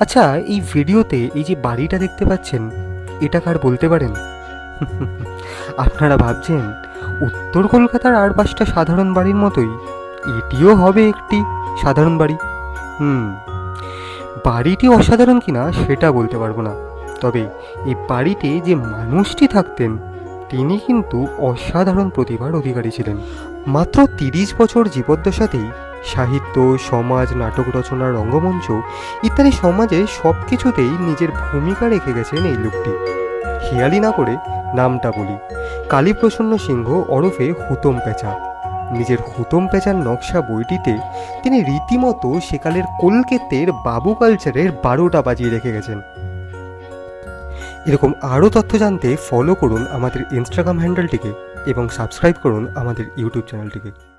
আচ্ছা এই ভিডিওতে এই যে বাড়িটা দেখতে পাচ্ছেন, এটা কার বলতে পারেন? আপনারা ভাবছেন, উত্তর কলকাতার আর পাঁচটা সাধারণ বাড়ির মতোই, এটিও হবে একটি সাধারণ বাড়ি। হুম, বাড়িটি অসাধারণ কিনা সেটা বলতে পারব না। তবে এই বাড়িতে যে মানুষটি থাকতেন, তিনি কিন্তু অসাধারণ প্রতিভার অধিকারী ছিলেন। মাত্র তিরিশ বছর জীবদ্দশাতেই সাহিত্য, সমাজ, নাটক রচনা রঙ্গমঞ্চ ইত্যাদি সমাজে সব কিছুতেই নিজের ভূমিকা রেখে গেছেন এই লোকটি। খেয়ালি না করে নামটা বলি। কালীপ্রসন্ন সিংহ ওরফে হুতম পেঁচা। নিজের হুতম পেঁচার নকশা বইটিতে তিনি রীতিমতো সেকালের কলকেতের বাবু কালচারের বারোটা বাজিয়ে রেখে গেছেন। এরকম আরও তথ্য জানতে ফলো করুন আমাদের ইনস্টাগ্রাম হ্যান্ডেলটিকে এবং সাবস্ক্রাইব করুন আমাদের ইউটিউব চ্যানেলটিকে